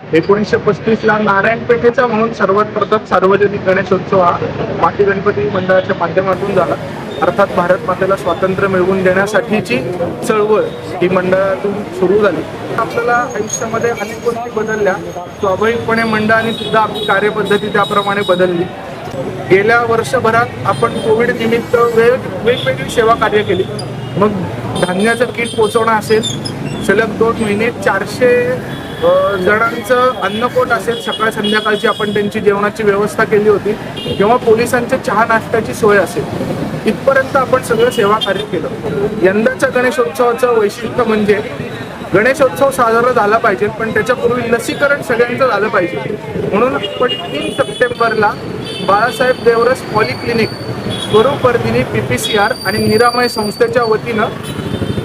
एकोणीसशे पस्तीस ला नारायण पेठेचा म्हणून सर्वात प्रथम सार्वजनिक गणेशोत्सव हा माती गणपती मंडळाच्या माध्यमातून झाला. अर्थात भारत मातेला स्वातंत्र्य मिळवून देण्यासाठीची चळवळ ही मंडळातून सुरू झाली. आपल्याला आयुष्यामध्ये अनेक गोष्टी बदलल्या. स्वाभाविकपणे मंडळाने सुद्धा आपली कार्यपद्धती त्याप्रमाणे बदलली. गेल्या वर्षभरात आपण कोविड निमित्त वेग वेगवेगळी सेवा कार्य केली. मग धान्याचं किट पोचवणं असेल सलग दोन महिने चारशे जणांचं अन्नपोट असेल सकाळ संध्याकाळची आपण त्यांची जेवणाची व्यवस्था केली होती. किंवा पोलिसांच्या चहा नाश्त्याची सोय असेल इथपर्यंत आपण सगळं सेवा कार्य केलं. यंदाच्या गणेशोत्सवाचं वैशिष्ट्य म्हणजे गणेशोत्सव साजरा झाला पाहिजे पण त्याच्यापूर्वी लसीकरण सगळ्यांचं झालं पाहिजे. म्हणून आपण तीन सप्टेंबरला Balasaheb Deoras polyclinic Swaroopvardhini P P C R आणि निरामय संस्थेच्या वतीनं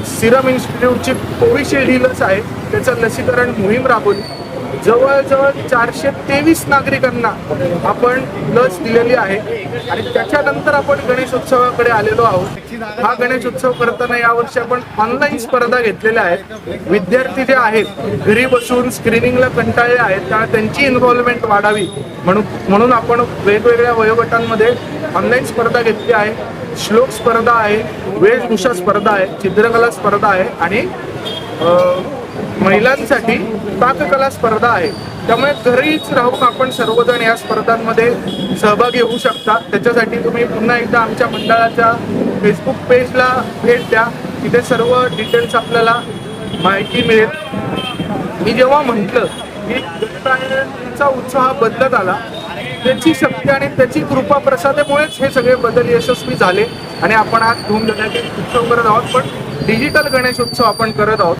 सिरम इन्स्टिट्यूटची कोविशिल्ड ही लस आहे त्याचं लसीकरण मोहीम राबवली. जवळजवळ चारशे तेवीस नागरिकांना आपण लस दिलेली आहे. आणि त्याच्यानंतर आपण गणेशोत्सवाकडे आलेलो आहोत. हा गणेशोत्सव करताना यावर्षी आपण ऑनलाईन स्पर्धा घेतलेल्या आहेत. विद्यार्थी जे आहेत घरी बसून स्क्रीनिंगला कंटाळले आहेत. त्या त्यांची इन्व्हॉल्वमेंट वाढावी. म्हणून म्हणून आपण वेगवेगळ्या वयोगटांमध्ये ऑनलाईन स्पर्धा घेतली आहे. श्लोक स्पर्धा आहे वेशभूषा स्पर्धा आहे चित्रकला स्पर्धा आहे आणि महिलांसाठी पाककला स्पर्धा आहे. त्यामुळे घरीच राहून आपण सर्वजण या स्पर्धांमध्ये सहभागी होऊ शकता. त्याच्यासाठी तुम्ही पुन्हा एकदा आमच्या मंडळाच्या फेसबुक पेजला भेट द्या. तिथे सर्व डिटेल्स आपल्याला माहिती मिळेल. मी जेव्हा म्हटलं की गणरायांचा उत्साह बदलत आला त्याची शक्ती आणि त्याची कृपा प्रसादामुळेच हे सगळे बदल यशस्वी झाले आणि आपण आज धूमधडाक्यात उत्सव करत आहोत पण डिजिटल गणेश उत्सव आपण करत आहोत.